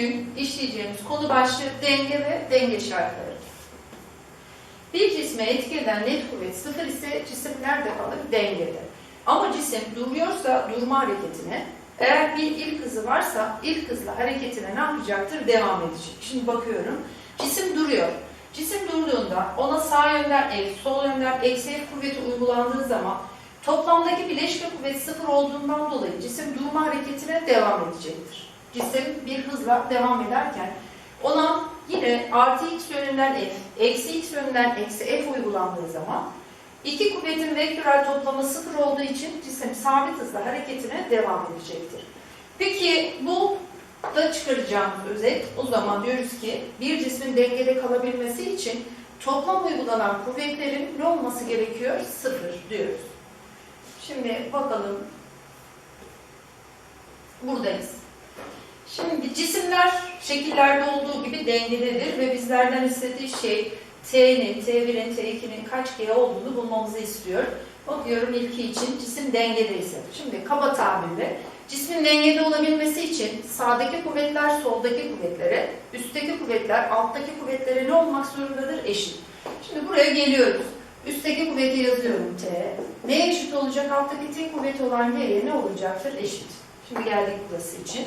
bugün işleyeceğimiz konu başlığı denge ve denge şartları. Bir cisme etki eden net kuvvet sıfır ise cisim nerede kalır? Dengede. Ama cisim duruyorsa durma hareketine, eğer bir ilk hızı varsa ilk hızla hareketine ne yapacaktır? Devam edecek. Şimdi bakıyorum. Cisim duruyor. Cisim durduğunda ona sağ yönden F, sol yönden eksi kuvveti uygulandığı zaman toplamdaki bileşke kuvvet sıfır olduğundan dolayı cisim durma hareketine devam edecektir. Cisim bir hızla devam ederken ona yine artı x yönünden F, eksi x yönünden eksi F uygulandığı zaman iki kuvvetin vektörel toplamı sıfır olduğu için cisim sabit hızla hareketine devam edecektir. Peki bu da çıkaracağımız özet o zaman diyoruz ki bir cismin dengede kalabilmesi için toplam uygulanan kuvvetlerin ne olması gerekiyor? Sıfır diyoruz. Şimdi bakalım. Buradayız. Şimdi cisimler şekillerde olduğu gibi dengededir ve bizlerden istediği şey T'nin, T1'in, T2'nin kaç G olduğunu bulmamızı istiyor. Bakıyorum ilki için cisim dengedeyse. Şimdi kaba tabirle cismin dengede olabilmesi için sağdaki kuvvetler soldaki kuvvetlere, üstteki kuvvetler alttaki kuvvetlere ne olmak zorundadır? Eşit. Şimdi buraya geliyoruz. Üstteki kuvveti yazıyorum T. Neye eşit olacak? Alttaki T kuvveti olan G'ye ne olacaktır? Eşit. Şimdi geldik burası için.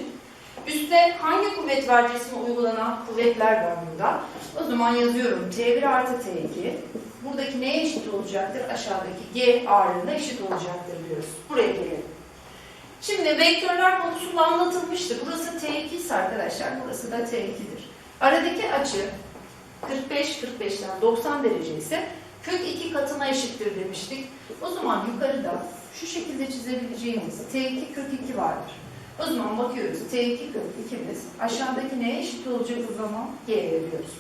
Üstte hangi kuvvet var cisme uygulanan kuvvetler var burada. O zaman yazıyorum T1 artı T2. Buradaki neye eşit olacaktır? Aşağıdaki G ağırlığına eşit olacaktır diyoruz. Buraya gelelim. Şimdi vektörler konusunda anlatılmıştı. Burası T2 ise arkadaşlar burası da T2'dir. Aradaki açı 45-45'ten 90 derece ise kök 2 katına eşittir demiştik. O zaman yukarıda şu şekilde çizebileceğimiz T2 kök 2 vardır. O zaman bakıyoruz T2 kök 2'miz aşağıdaki neye eşit olacak o zaman? G'ye diyoruz.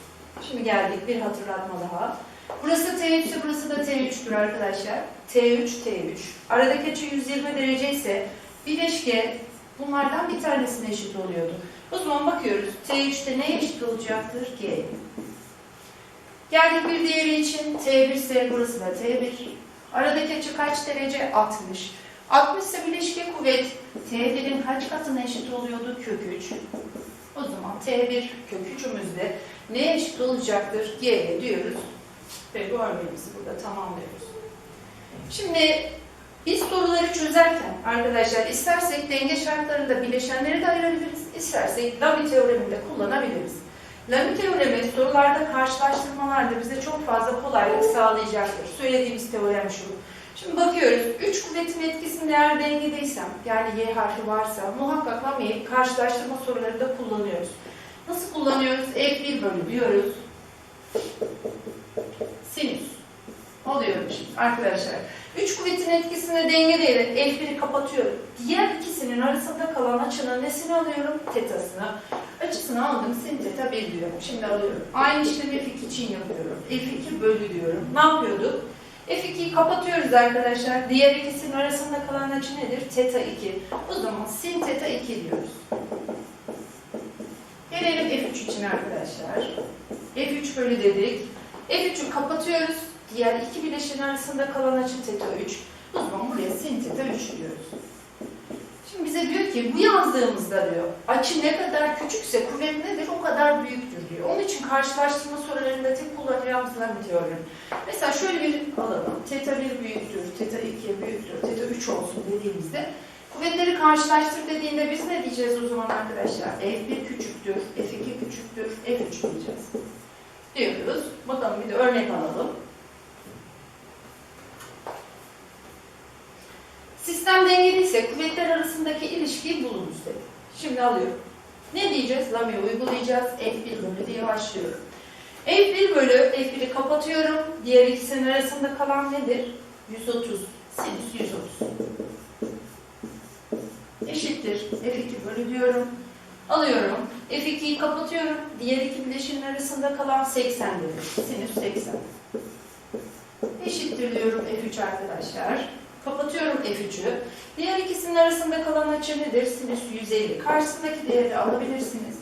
Şimdi geldik bir hatırlatma daha. Burası T3 ise burası da T3'tür arkadaşlar. T3, T3. Aradaki açı 120 derece ise bileşke bunlardan bir tanesine eşit oluyordu. O zaman bakıyoruz T3'te neye eşit olacaktır? G. Geldik bir diğeri için T1 ise burası da T1. Aradaki açı kaç derece? 60. 60 ise bileşke kuvvet T1'in kaç katına eşit oluyordu? Kök 3. O zaman T1 kök 3'ümüzde neye eşit olacaktır? G'ye diyoruz. Ve bu örneğimizi burada tamamlıyoruz. Şimdi biz soruları çözerken arkadaşlar istersek denge şartlarında bileşenleri de ayırabiliriz, istersek Lamy teoremini de kullanabiliriz. Lamy teoremi sorularda karşılaştırmalarda bize çok fazla kolaylık sağlayacaktır. Söylediğimiz teorem şu. Şimdi bakıyoruz, üç kuvvetin etkisinde eğer dengedeysem, yani Y harfi varsa muhakkak Lamy'yi karşılaştırma sorularında kullanıyoruz. Nasıl kullanıyoruz? F1 bölü diyoruz. Sinüs. Oluyorum şimdi arkadaşlar. Üç kuvvetin etkisinde dengedeyerek F1'i kapatıyorum. Diğer ikisinin arasında kalan açının nesini alıyorum? Tetasını. Açısını aldım. Sin teta 1 diyorum. Şimdi alıyorum. Aynı işlemi F2 için yapıyorum. F2 bölü diyorum. Ne yapıyorduk? F2'yi kapatıyoruz arkadaşlar. Diğer ikisinin arasında kalan açı nedir? Teta 2. O zaman sin teta 2 diyoruz. Gelelim F3 için arkadaşlar. F3 bölü dedik. F3'ü kapatıyoruz. Diğer iki bileşin arasında kalan açı teta 3. O zaman buraya sin teta 3 diyoruz. Şimdi bize diyor ki bu yazdığımızda diyor açı ne kadar küçükse kuvvet nedir o kadar büyüktür diyor. Onun için karşılaştırma sorularında tek kullanacağımız bir teorem. Mesela şöyle bir alalım. Teta 1 büyüktür, teta 2 büyüktür, teta 3 olsun dediğimizde kuvvetleri karşılaştır dediğinde biz ne diyeceğiz o zaman arkadaşlar? F1 küçüktür, F2 küçüktür, F3 diyeceğiz. Diyoruz. Bakalım bir de örnek alalım. Sistem dengeliyse kuvvetler arasındaki ilişkiyi bulunuz dedi. Şimdi alıyorum. Ne diyeceğiz? Lamya uygulayacağız. F1 bölü diye başlıyorum. F1 bölü F1'i kapatıyorum. Diğer ikisinin arasında kalan nedir? 130. Sinüs 130. Eşittir. F2 bölü diyorum. Alıyorum. F2'yi kapatıyorum. Diğer iki bileşinin arasında kalan 80 dedim. Sinüs 80. Eşittir diyorum F3 arkadaşlar. Kapatıyorum F3'ü. Diğer ikisinin arasında kalan açı nedir? Sinüs 150. Karşısındaki değeri alabilirsiniz.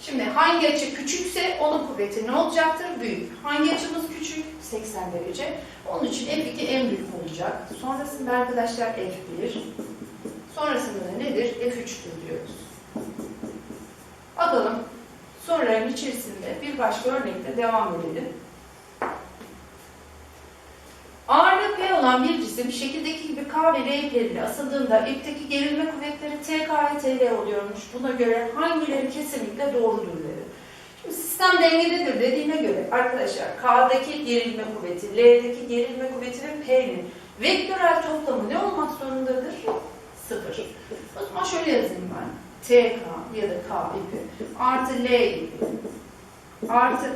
Şimdi hangi açı küçükse onun kuvveti ne olacaktır? Büyük. Hangi açımız küçük? 80 derece. Onun için F2 en büyük olacak. Sonrasında arkadaşlar F1. Sonrasında da nedir? F3'tür diyoruz. Bakalım soruların içerisinde bir başka örnekte devam edelim. Olan bir cisim şekildeki gibi K ve L ipleriyle asıldığında ipteki gerilme kuvvetleri TK ve TL oluyormuş. Buna göre hangileri kesinlikle doğrudur dedi. Şimdi sistem dengededir dediğine göre arkadaşlar K'daki gerilme kuvveti, L'deki gerilme kuvveti ve P'nin vektörel toplamı ne olmak zorundadır? Sıfır. O zaman şöyle yazayım ben. TK ya da K ipi artı L ipi artı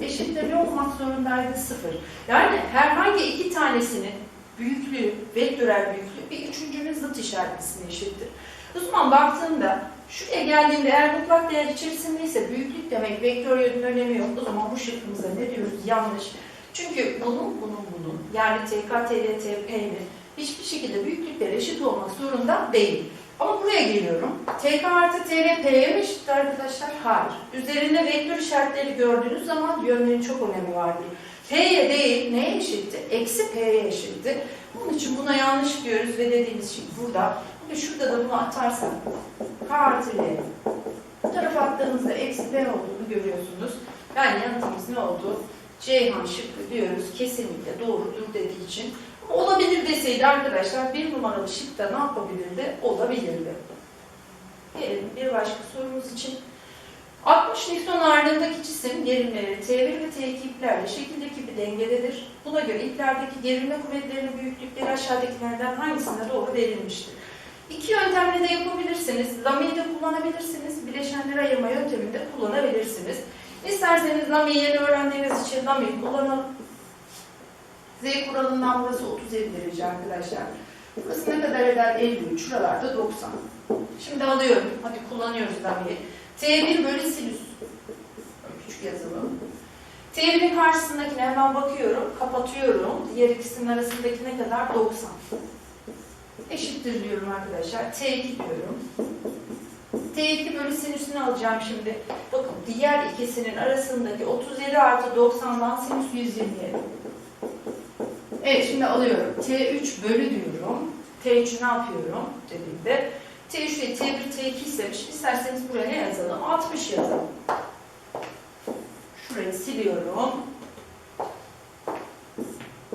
P eşittir ne olmak zorundaydı? Sıfır. Yani herhangi iki tanesinin büyüklüğü, vektörel büyüklüğü bir üçüncünün zıt işaretlisine eşittir. O zaman baktığımda şuraya geldiğimde eğer mutlak değer içerisindeyse büyüklük demek vektör yönünün önemi yok. O zaman bu şıkkımıza ne diyoruz? Yanlış. Çünkü bunun, bunun, bunun yani TK, TL, TP'nin hiçbir şekilde büyüklükleri eşit olmak zorunda değil. Ama buraya geliyorum. TK artı TL P'ye mi eşittir arkadaşlar? Hayır. Üzerinde vektör işaretleri gördüğünüz zaman yönlerin çok önemi vardır. P'ye değil, neye eşitti? Eksi P'ye eşitti. Bunun için buna yanlış diyoruz ve dediğimiz şey burada. Ve şurada da bunu atarsak K artı L. Bu tarafa attığımızda eksi P olduğunu görüyorsunuz. Yani yanıtımız ne oldu? Ceyhan şıkkı diyoruz. Kesinlikle doğrudur dediği için. Olabilir deseydi arkadaşlar bir numaralı şıkta ne yapabilirdi? Olabilirdi. Gelelim bir başka sorumuz için. 60 Newton ağırlığındaki cisim gerilmeleri T1 ve T2 iplerle şekildeki bir dengededir. Buna göre iplerdeki gerilme kuvvetlerinin büyüklükleri aşağıdakilerden hangisine doğru verilmiştir? İki yöntemle de yapabilirsiniz. Lamiyi de kullanabilirsiniz. Bileşenleri ayırma yöntemini de kullanabilirsiniz. İsterseniz lamiyi yeni öğrendiğiniz için lamiyi kullanalım. Z kuralından burası 37 derece arkadaşlar. Burası ne kadar eder? 53. Şuralarda 90. Şimdi alıyorum. Hadi kullanıyoruz lamiyi. T1 bölü sinüs. Küçük yazalım. T1'in karşısındakine hemen bakıyorum. Kapatıyorum. Diğer ikisinin arasındaki ne kadar? 90. Eşittir diyorum arkadaşlar. T2 diyorum. T2 bölü sinüsünü alacağım şimdi. Bakın diğer ikisinin arasındaki 37 artı 90'dan sinüs 127. Evet şimdi alıyorum. T3 bölü diyorum. T3'ü ne yapıyorum dediğimde. T3 ve T1, T2 istemiş. İsterseniz buraya ne yazalım? 60 yazalım. Şurayı siliyorum.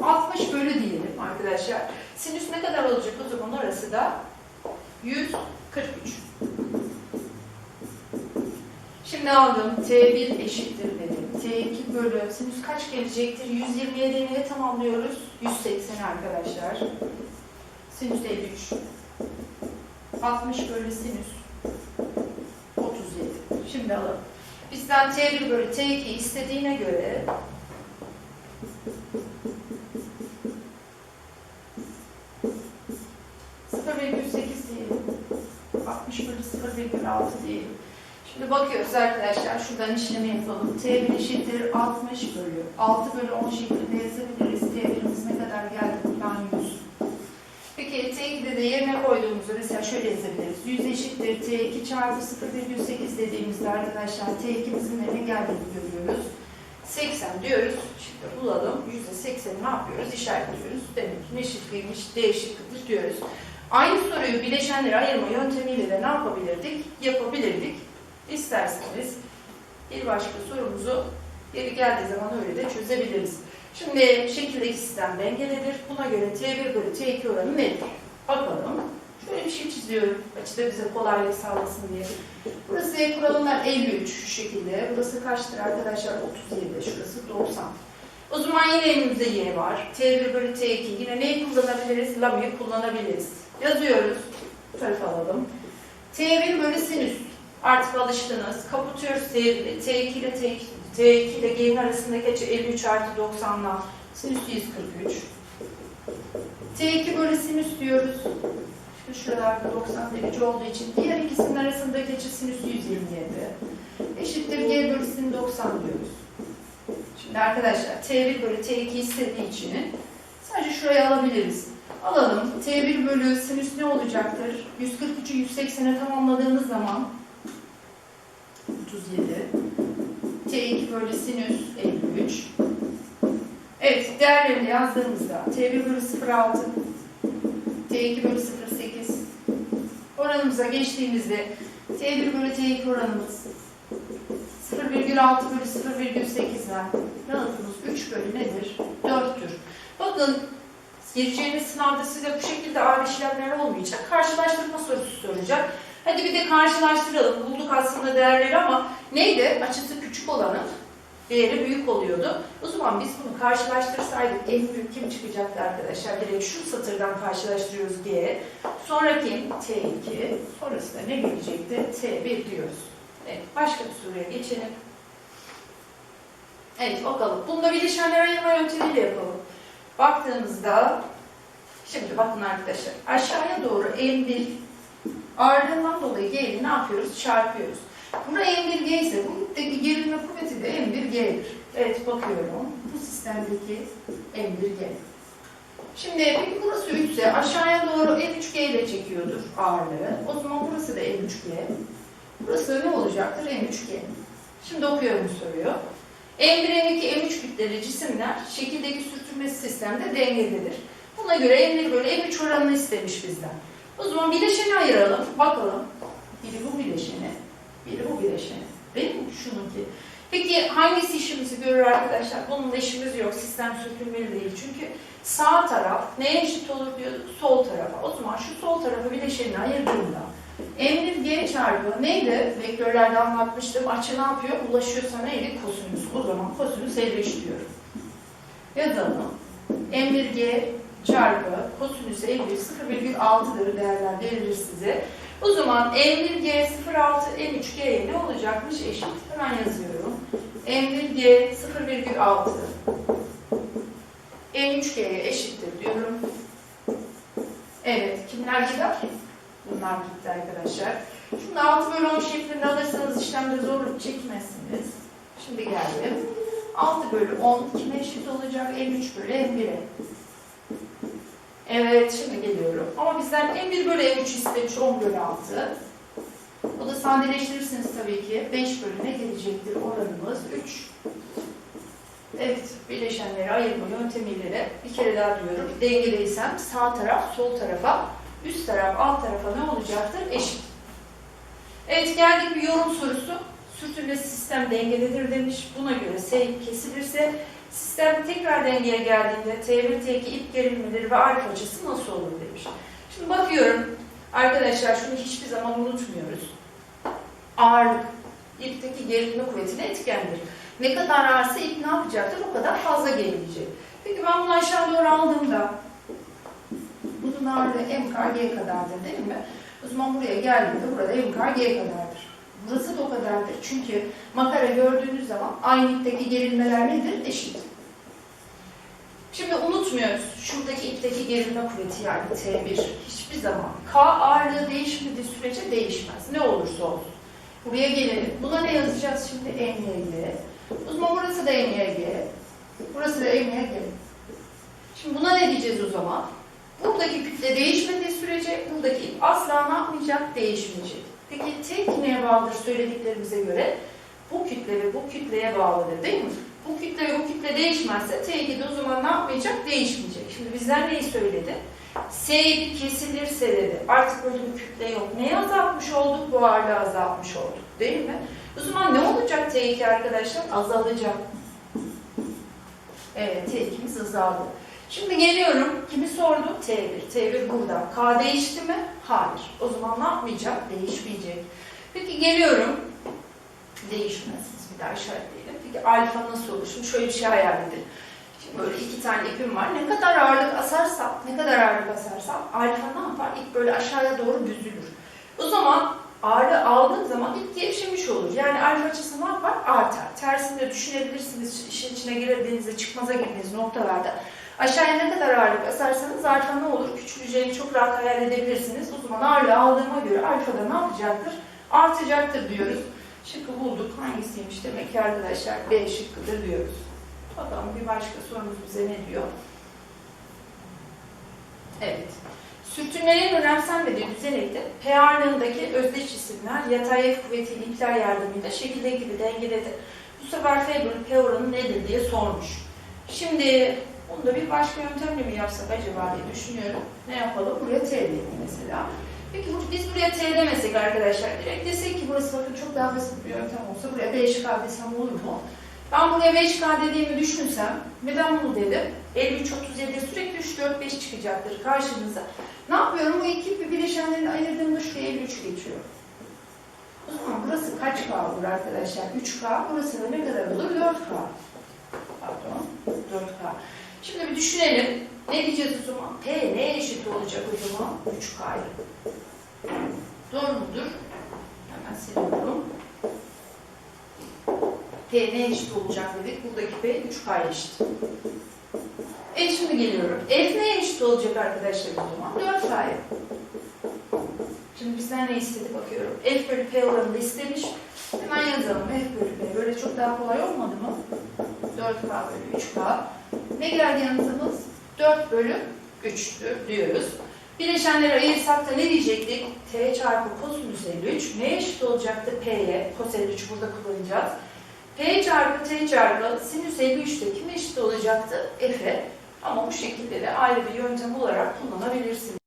60 bölü diyelim arkadaşlar. Sinüs ne kadar olacak o zaman orası da 143. Şimdi aldım. T1 eşittir dedim. T2 bölü sinüs kaç gelecektir? 127'yi neye tamamlıyoruz? 180 arkadaşlar. Sinüs 53. 60 bölü sinüs 37. Şimdi alalım. Bizden T1 bölü T2 istediğine göre bakıyoruz arkadaşlar. Şuradan işlemi yapalım. T1 eşittir 60 bölü 6 bölü 10 şeklinde yazabiliriz. T1'imiz ne kadar geldi? Buradan 100. Peki T2'de de yerine koyduğumuzda mesela şöyle yazabiliriz. 100 eşittir T2 çarpı 0,8 dediğimizde arkadaşlar T2'mizin de ne geldiğini görüyoruz. 80 diyoruz. Şimdi bulalım. %80'i ne yapıyoruz? İşaretliyoruz. Demek ki ne şıkkıymış? D şıkkıdır diyoruz. Aynı soruyu bileşenleri ayırma yöntemiyle de ne yapabilirdik? Yapabilirdik. İsterseniz bir başka sorumuzu geri geldiği zaman öyle de çözebiliriz. Şimdi şekildeki sistem dengededir. Buna göre T1 bölü T2 oranı nedir? Bakalım. Şöyle bir şey çiziyorum. Açıda bize kolaylık sağlasın diye. Burası Z kuralından 53 şu şekilde. Burası kaçtır arkadaşlar? 37. Şurası 90. O zaman yine elimizde Y var. T1 bölü T2. Yine neyi kullanabiliriz? Lamiyi kullanabiliriz. Yazıyoruz. Bu tarafa alalım. T1 bölü sinüs. Artık alıştınız. T1'i. T2 ile T2. T2 ile G'nin arasındaki açı 53 artı 90'dan sinüs 143. T2 bölü sinüs diyoruz. Şu şuralarda 90 derece olduğu için diğer ikisinin arasındaki açı sinüs 127. Eşittir G bölü sin 90 diyoruz. Şimdi arkadaşlar T1 bölü T2 istediği için sadece şuraya alabiliriz. Alalım. T1 bölü sinüs ne olacaktır? 143'ü 180'e tamamladığımız zaman 37. T2 bölü sinüs 53. Evet, değerlerini yazdığımızda T1 bölü 0,6, T2 bölü 0,8 oranımıza geçtiğimizde T1 bölü T2 oranımız 0,6 bölü 0,8'den yanıtımız 3 bölü nedir? 4'tür. Bakın gireceğiniz sınavda size bu şekilde ağır işlemler olmayacak. Karşılaştırma sorusu soracak. Hadi bir de karşılaştıralım. Bulduk aslında değerleri ama neydi? Açısı küçük olanın değeri büyük oluyordu. O zaman biz bunu karşılaştırsaydık en büyük kim çıkacaktı arkadaşlar? Direkt şu satırdan karşılaştırıyoruz G. Sonraki T2, sonrasında ne gelecekti? T1 diyoruz. Evet, başka bir soruya geçelim. Evet, bakalım. Bunda bileşenler ayırma yöntemiyle yapalım. Baktığımızda, şimdi bakın arkadaşlar, aşağıya doğru M1 ağırlığından dolayı G'yi ne yapıyoruz? Çarpıyoruz. Bura M1G ise buradaki gerilme kuvveti de M1G'dir. Evet, bakıyorum. Bu sistemdeki M1G. Şimdi burası 3 ise aşağıya doğru M3G ile çekiyordur ağırlığı. O zaman burası da M3G. Burası ne olacaktır? M3G. Şimdi okuyorum soruyu. M1, M2, M3 kütleli cisimler şekildeki sürtünmesi sistemde dengelidir. Buna göre M1 bölü M3 oranını istemiş bizden. O zaman bileşeni ayıralım. Bakalım. Biri bu bileşeni, biri bu bileşeni. Değil mi? Şununki. Peki hangisi işimizi görür arkadaşlar? Bunun işimiz yok. Sistem sürtünmeli değil. Çünkü sağ taraf neye eşit olur diyorduk? Sol tarafa. O zaman şu sol tarafı bileşenine ayırdığımda M1 G çarpı neydi? Vektörlerde anlatmıştım. Açı ne yapıyor? Ulaşıyorsa neydi? Kosinüs. O zaman kosinüs 55 diyorum. Yazalım. M1 G çarpı kosinüs 51 0,6'dır değerler verilir size. O zaman M1G 0,6 M3G'ye ne olacakmış eşit? Hemen yazıyorum. M1G 0,6 M3G'ye eşittir diyorum. Evet, kimler gider? Bunlar gitti arkadaşlar. Şimdi 6 bölü 10 şeklinde alırsanız işlemde zorluk çekmezsiniz. Şimdi geldim. 6 bölü 10 kime eşit olacak? M3 bölü M1'e. Evet, şimdi geliyorum. Ama bizden M1 bölü M3 istemiş 10 bölü 6. O da sadeleştirirsiniz tabii ki. 5 bölü ne gelecektir? Oranımız 3. Evet, bileşenleri ayırma yöntemiyle de bir kere daha diyorum. Dengeleysem sağ taraf sol tarafa, üst taraf alt tarafa ne olacaktır? Eşit. Evet, geldik bir yorum sorusu. Sürtünme sistem dengelidir demiş. Buna göre S kesilirse sistem tekrar dengeye geldiğinde T1, T2 ip gerilmeleri ve alfa açısı nasıl olur demiş. Şimdi bakıyorum. Arkadaşlar şunu hiçbir zaman unutmuyoruz. Ağırlık ipteki gerilme kuvvetine etkendir. Ne kadar ağırsa ip ne yapacaktır? O kadar fazla gerilecek. Peki ben bunu aşağı doğru aldığımda bunun ağırlığı MKG kadardır değil mi? O zaman buraya geldiğimde burada MKG kadardır. Burası da o kadardır. Çünkü makara gördüğünüz zaman aynı ipteki gerilmeler nedir? Eşit. Şimdi unutmuyoruz. Şuradaki ipteki gerilme kuvveti yani T1 hiçbir zaman K ağırlığı değişmediği sürece değişmez. Ne olursa olsun. Buraya gelelim. Buna ne yazacağız şimdi? MYG. O zaman burası da MYG. Burası da MYG. Şimdi buna ne diyeceğiz o zaman? Buradaki kütle değişmediği sürece buradaki ip asla ne yapmayacak? Değişmeyecek. Peki tek neye bağlıdır söylediklerimize göre? Bu kütle ve bu kütleye bağlıdır değil mi? Bu kütle ve bu kütle değişmezse T2 de o zaman ne yapmayacak? Değişmeyecek. Şimdi bizler neyi söyledi? S1 kesilirse dedi. Artık böyle bir kütle yok. Neyi azaltmış olduk? Bu ağırlığı azaltmış olduk. Değil mi? O zaman ne olacak T2 arkadaşlar? Azalacak. Evet T2'miz azaldı. Şimdi geliyorum. Kimi sordu? T1. T1 burada. K değişti mi? Hayır. O zaman ne yapmayacak? Değişmeyecek. Peki geliyorum. Değişmezsiniz. Bir daha işaretleyelim. Peki alfa nasıl olur? Şimdi şöyle bir şey hayal edin. Şimdi böyle iki tane ipim var. Ne kadar ağırlık asarsam, ne kadar ağırlık asarsam alfa ne yapar? İp böyle aşağıya doğru büzülür. O zaman ağırlığı aldığım zaman ip gevşemiş olur. Yani alfa açısı ne yapar? Artar. Tersini de düşünebilirsiniz. İşin içine girdiğinizde, çıkmaza girdiğiniz noktalarda. Aşağıya ne kadar ağırlık asarsanız alfa ne olur? Küçüleceğini çok rahat hayal edebilirsiniz. O zaman ağırlığı aldığıma göre alfa da ne yapacaktır? Artacaktır diyoruz. Şıkkı bulduk. Hangisiymiş demek ki arkadaşlar? B şıkkıdır diyoruz. Bakalım bir başka sorumuz bize ne diyor? Evet. Sürtünmelerin önemsenmediği düzenekte P ağırlığındaki özdeş cisimler yatay F kuvvetiyle ipler yardımıyla şekildeki gibi dengeledir. Bu sefer F bölü P oranı nedir diye sormuş. Şimdi bunu da bir başka yöntemle mi yapsak acaba diye düşünüyorum. Ne yapalım? Buraya T diyelim mesela. Peki biz buraya T demesek arkadaşlar direkt desek ki burası bakın çok daha basit bir yöntem olsa buraya 5K desem olur mu? Ben buraya 5K dediğimi düşünsem ve ben bunu dedim. 53 37'de sürekli 3 4 5 çıkacaktır karşınıza. Ne yapıyorum? Bu iki bileşenlerini ayırdığımda şuraya 53 geçiyor. O zaman burası kaç K olur arkadaşlar? 3K. Burası da ne kadar olur? 4K. Pardon. 4K. Şimdi bir düşünelim. Ne diyeceğiz o zaman? P neye eşit olacak o zaman? 3K'ya. Doğru mudur? Hemen siliyorum. P neye eşit olacak dedik. Buradaki P 3K'ya eşit. E şimdi geliyorum. F neye eşit olacak arkadaşlar o zaman? 4K'ya. Şimdi bizden ne istedi bakıyorum. F bölü P oranını istemiş. Hemen yazalım. F bölü P. Böyle çok daha kolay olmadı mı? 4K bölü 3K. Ne geldi yanıtımız? 4 bölü 3'tür diyoruz. Bileşenleri ayırsak da ne diyecektik? T çarpı kosinüs 53 neye eşit olacaktı? P'ye. Kos 53 burada kullanacağız. P çarpı T çarpı sinüs 53 de kime eşit olacaktı? F'e. Ama bu şekilde de ayrı bir yöntem olarak kullanabilirsiniz.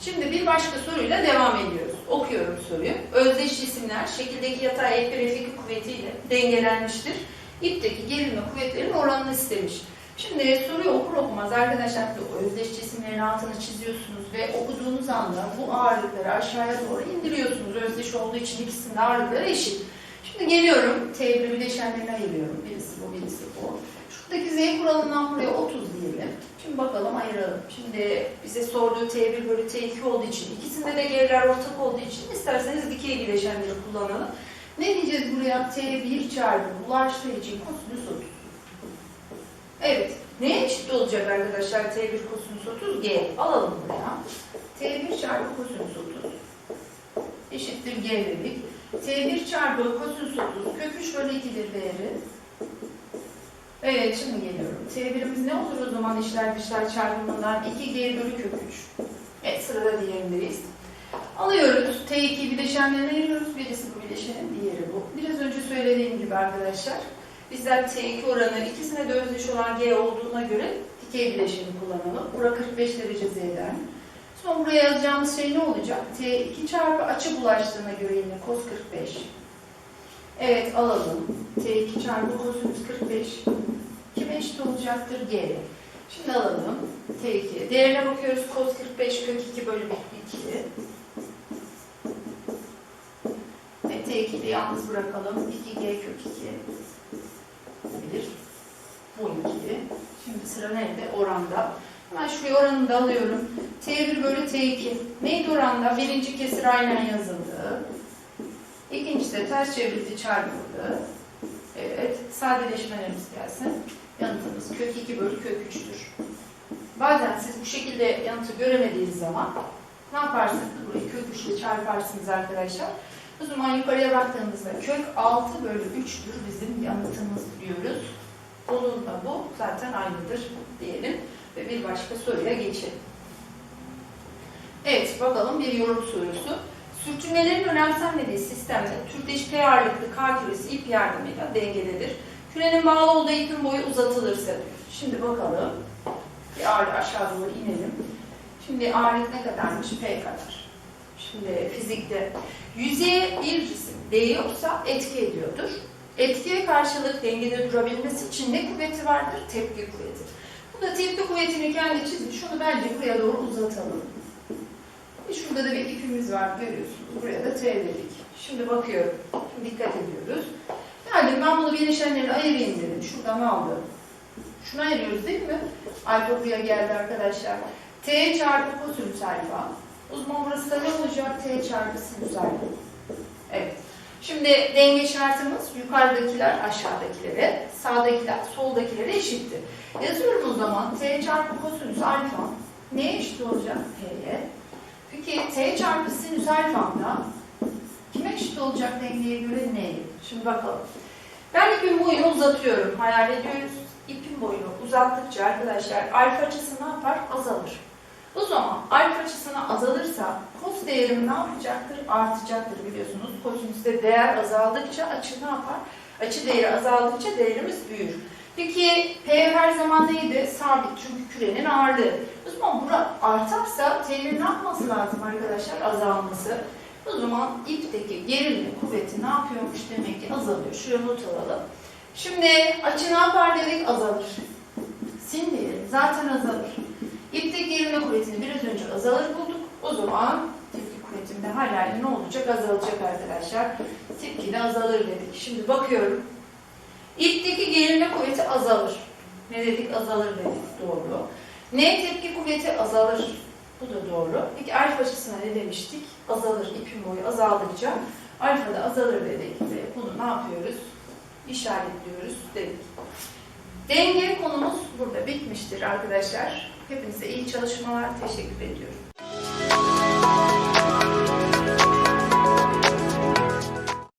Şimdi bir başka soruyla devam ediyoruz. Okuyorum soruyu. Özdeş cisimler şekildeki yatay F1 F2 kuvvetiyle dengelenmiştir. İpteki gerilme kuvvetlerin oranını istemiş. Şimdi soruyu okur okumaz arkadaşlar özdeş cisimlerin altını çiziyorsunuz ve okuduğunuz anda bu ağırlıkları aşağıya doğru indiriyorsunuz. Özdeş olduğu için ikisinin ağırlıkları eşit. Şimdi geliyorum T1 bileşenlerine ayırıyorum. Birisi bu, birisi bu. Şuradaki Z kuralından buraya 30 diyelim. Şimdi bakalım ayıralım. Şimdi bize sorduğu T1 bölü T2 olduğu için, ikisinde de geriler ortak olduğu için isterseniz dikey bileşenleri kullanalım. Ne diyeceğiz buraya? T1 çarpı bulaştığı için kosinüs 30. Evet. Neye eşit olacak arkadaşlar T1 kosinüs 30? G. Alalım buraya. T1 çarpı kosinüs 30 eşittir G dedik. T1 çarpı kosinüs 30 kök 3 bölü 2'dir değeri. Evet şimdi geliyorum. T1'imiz ne olur o zaman işler dışlar çarpımından 2G bölü kök 3. Evet sırada diğerindeyiz. Alıyoruz. T2 bileşenlerine ayırıyoruz. Birisi bu bileşenin, diğeri bu. Biraz önce söylediğim gibi arkadaşlar. Bizler T2 oranı ikisine de özdeş olan G olduğuna göre dikey bileşeni kullanalım. Bura 45 derece Z'den. Sonra buraya yazacağımız şey ne olacak? T2 çarpı açı bulaştığına göre yine cos 45. Evet alalım. T2 çarpı kosinüs 45 kime eşit olacaktır? G. Şimdi alalım. T2. Değerine bakıyoruz. Cos 45 kök 2 bölü 2. Ve T2'yi yalnız bırakalım. 2G kök 2. Bir. Bu 2. Şimdi sıra nerede? Oranda. Hemen şuraya oranını da alıyorum. T1 bölü T2. Neydi oranda? Birinci kesir aynen yazıldı. İkincisi de ters çevrildi çarpıldı. Evet. Sadeleşmelerimiz gelsin. Yanıtımız kök 2 bölü kök 3'tür. Bazen siz bu şekilde yanıtı göremediğiniz zaman ne yaparsınız? Burayı kök 3 ile çarparsınız arkadaşlar. O zaman yukarıya baktığımızda kök 6 bölü 3'tür bizim yanıtımız diyoruz. Onunla bu zaten aynıdır diyelim ve bir başka soruya geçelim. Evet bakalım bir yorum sorusu. Sürtünmelerin önemsenmediği sistemde türdeş P ağırlıklı K küresi ip yardımıyla dengededir. Kürenin bağlı olduğu ipin boyu uzatılırsa diyor. Şimdi bakalım. Bir ağırlık aşağı doğru inelim. Şimdi ağırlık ne kadarmış? P kadar. Şimdi fizikte yüzeye bir cisim değiyorsa etki ediyordur. Etkiye karşılık dengede durabilmesi için ne kuvveti vardır? Tepki kuvveti. Bu da tepki kuvvetini kendi çizmiş. Şunu bence buraya doğru uzatalım. E şurada da bir ipimiz var görüyorsunuz. Buraya da T dedik. Şimdi bakıyorum. Şimdi dikkat ediyoruz. Yani ben bunu bileşenlerine ayırayım dedim. Şuradan aldım. Şunu ayırıyoruz değil mi? Alfa buraya geldi arkadaşlar. T çarpı kosinüs alfa. O zaman burası da ne olacak? T çarpı sinüs alfa. Evet. Şimdi denge şartımız yukarıdakiler aşağıdakilere, sağdakiler soldakilere eşittir. Yazıyorum o zaman T çarpı kosinüs alfa neye eşit olacak? T'ye. Peki T çarpı sinüs alfa da kime eşit olacak dengeye göre neye? Şimdi bakalım. Ben ipin boyunu uzatıyorum. Hayal ediyoruz. İpin boyunu uzattıkça arkadaşlar alfa açısı ne yapar? Azalır. O zaman alfa açısına azalırsa cos değerim ne yapacaktır? Artacaktır biliyorsunuz. Kosinüste değer azaldıkça açı ne yapar? Açı değeri azaldıkça değerimiz büyür. Peki P her zaman neydi? Sabit çünkü kürenin ağırlığı. O zaman bura artarsa T'nin ne yapması lazım arkadaşlar? Azalması. O zaman ipteki gerilme kuvveti ne yapıyormuş demek ki azalıyor. Şuraya not alalım. Şimdi açı ne yapar dedik? Azalır. Sin diyelim. Zaten azalır. İpteki gerilme kuvvetini biraz önce azalır bulduk. O zaman tepki kuvvetinde hala ne olacak? Azalacak arkadaşlar. Tepki de azalır dedik. Şimdi bakıyorum. İpteki gerilme kuvveti azalır. Ne dedik? Azalır dedik. Doğru. N tepki kuvveti azalır. Bu da doğru. Peki alfa açısına ne demiştik? Azalır. İpin boyu azaldıkça alfa da azalır dedik. Bunu ne yapıyoruz? İşaretliyoruz dedik. Denge konumuz burada bitmiştir arkadaşlar. Hepinize iyi çalışmalar. Teşekkür ediyorum.